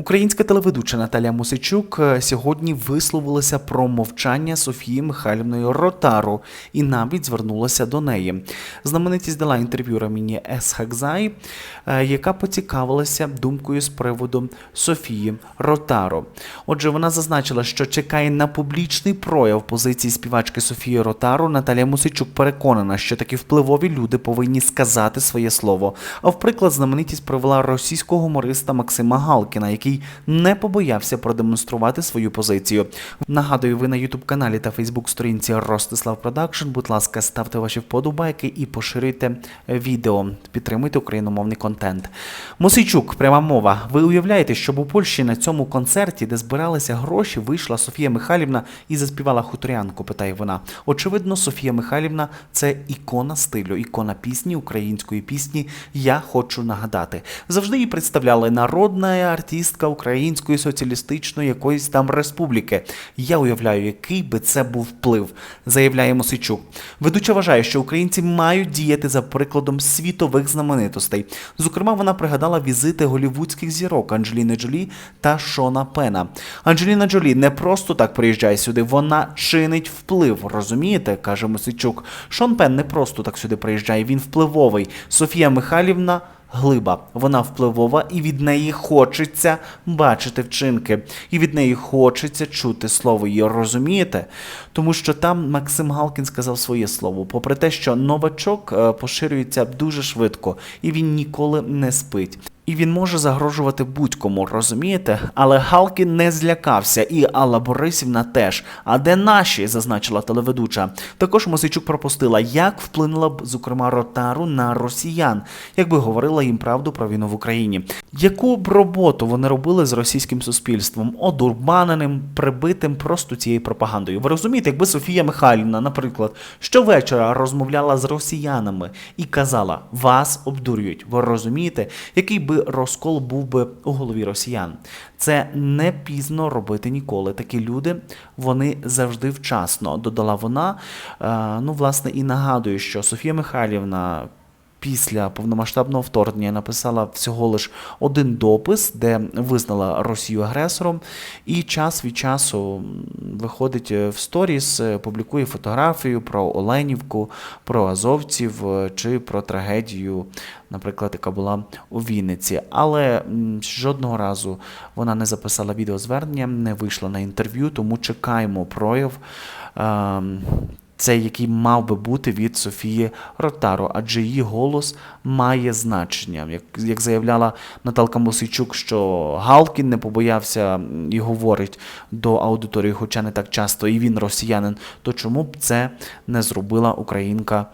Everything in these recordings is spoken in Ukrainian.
Українська телеведуча Наталя Мусичук е, сьогодні висловилася про мовчання Софії Михайлівної Ротару і навіть звернулася до неї. Знаменитість дала інтерв'ю Раміні Есхакзай, е, яка поцікавилася думкою з приводу Софії Ротару. Отже, вона зазначила, що чекає на публічний прояв позиції співачки Софії Ротару. Наталія Мусичук переконана, що такі впливові люди повинні сказати своє слово. А в приклад знаменитість привела російського гумориста Максима Галкіна, який не побоявся продемонструвати свою позицію. Нагадую, ви на Ютуб каналі та Фейсбук сторінці Ростислав Продакшн. Будь ласка, ставте ваші вподобайки і поширюйте відео. Підтримуйте україномовний контент. Мосійчук, пряма мова. Ви уявляєте, щоб у Польщі на цьому концерті, де збиралися гроші, вийшла Софія Михайлівна і заспівала хуторянку, питає вона. Очевидно, Софія Михайлівна це ікона стилю, ікона пісні, української пісні. Я хочу нагадати. Завжди її представляли народна артистка української соціалістичної якоїсь там республіки. Я уявляю, який би це був вплив, заявляє Мосичук. Ведуча вважає, що українці мають діяти за прикладом світових знаменитостей. Зокрема, вона пригадала візити голівудських зірок Анджеліни Джолі та Шона Пена. Анджеліна Джолі не просто так приїжджає сюди, вона чинить вплив. Розумієте, каже Мосичук. Шон Пен не просто так сюди приїжджає, він впливовий. Софія Михайлівна. Глиба, вона впливова, і від неї хочеться бачити вчинки, і від неї хочеться чути слово її. Розумієте? Тому що там Максим Галкін сказав своє слово. Попри те, що новачок е, поширюється дуже швидко, і він ніколи не спить. І він може загрожувати будь-кому, розумієте? Але Галкін не злякався, і Алла Борисівна теж. А де наші? зазначила телеведуча. Також Мосичук пропустила, як вплинула б, зокрема, Ротару на росіян, якби говорила їм правду про війну в Україні. Яку б роботу вони робили з російським суспільством, одурманеним, прибитим просто цією пропагандою? Ви розумієте, якби Софія Михайлівна, наприклад, щовечора розмовляла з росіянами і казала: вас обдурюють. Ви розумієте, який би розкол був би у голові росіян? Це не пізно робити ніколи. Такі люди вони завжди вчасно. Додала вона. Е, ну, власне, і нагадую, що Софія Михайлівна після повномасштабного вторгнення написала всього лиш один допис, де визнала Росію агресором, і час від часу виходить в сторіс, е, публікує фотографію про Оленівку, про азовців е, чи про трагедію, наприклад, яка була у Вінниці. Але жодного разу вона не записала відеозвернення, не вийшла на інтерв'ю, тому чекаємо прояв. Цей, який мав би бути від Софії Ротаро, адже її голос має значення. Як, як заявляла Наталка Мосичук, що Галкін не побоявся і говорить до аудиторії, хоча не так часто, і він росіянин, то чому б це не зробила українка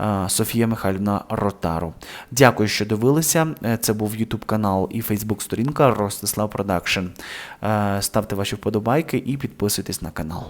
е, Софія Михайлівна Ротаро? Дякую, що дивилися. Е, Це був YouTube канал і Facebook сторінка Ростислав Продакшн. Е, Ставте ваші вподобайки і підписуйтесь на канал.